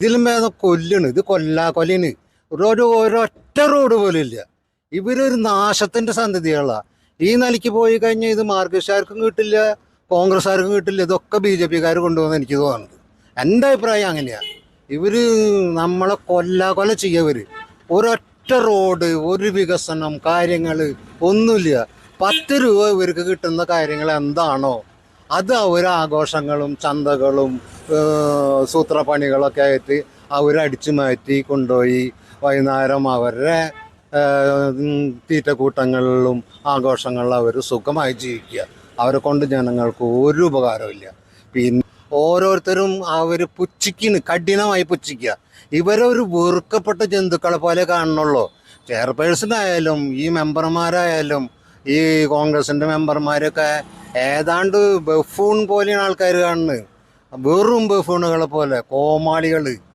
ഇതിലും ഭേദം കൊല്ലാണ് ഇത് കൊല്ലാ കൊല്ലിന് ഒരു ഒരൊറ്റ റോഡ് പോലും ഇല്ല. ഇവരൊരു നാശത്തിന്റെ സന്തതികളാണ് ഈ നിലയ്ക്ക് പോയി കഴിഞ്ഞാൽ ഇത് മാർക്സിസ്റ്റുകാർക്കും കിട്ടില്ല കോൺഗ്രസ്സുകാർക്കും കിട്ടില്ല. ഇതൊക്കെ ബി ജെ പിക്കാർ കൊണ്ടുപോകുന്ന എനിക്ക് തോന്നുന്നത്. എന്റെ അഭിപ്രായം അങ്ങനെയാ. ഇവർ നമ്മളെ കൊല്ലാ കൊല ചെയ്യവര്. ഒരൊറ്റ റോഡ് ഒരു വികസനം കാര്യങ്ങൾ ഒന്നുമില്ല. പത്ത് രൂപ ഇവർക്ക് കിട്ടുന്ന കാര്യങ്ങൾ എന്താണോ. അത് അവർ ആഘോഷങ്ങളും ചന്തകളും സൂത്രപ്പണികളൊക്കെ ആയിട്ട് അവരടിച്ചു മാറ്റി കൊണ്ടുപോയി വൈകുന്നേരം അവരുടെ തീറ്റക്കൂട്ടങ്ങളിലും ആഘോഷങ്ങളിലും അവർ സുഖമായി ജീവിക്കുക. അവരെ കൊണ്ട് ജനങ്ങൾക്ക് ഒരു ഉപകാരമില്ല പിന്നെ ഓരോരുത്തരും അവർ പുച്ഛിക്കുന്നു കഠിനമായി പുച്ഛിക്കുക. ഇവരൊരു വെറുക്കപ്പെട്ട ജന്തുക്കളെ പോലെ കാണണുള്ളൂ. ചെയർപേഴ്സണായാലും ഈ മെമ്പർമാരായാലും ഈ കോൺഗ്രസിന്റെ മെമ്പർമാരൊക്കെ ഏതാണ്ട് ബഫൂൺ പോലെയാണ് ആൾക്കാർ കാണുന്നത്. വെറും ബഫൂണുകളെ പോലെ കോമാളികൾ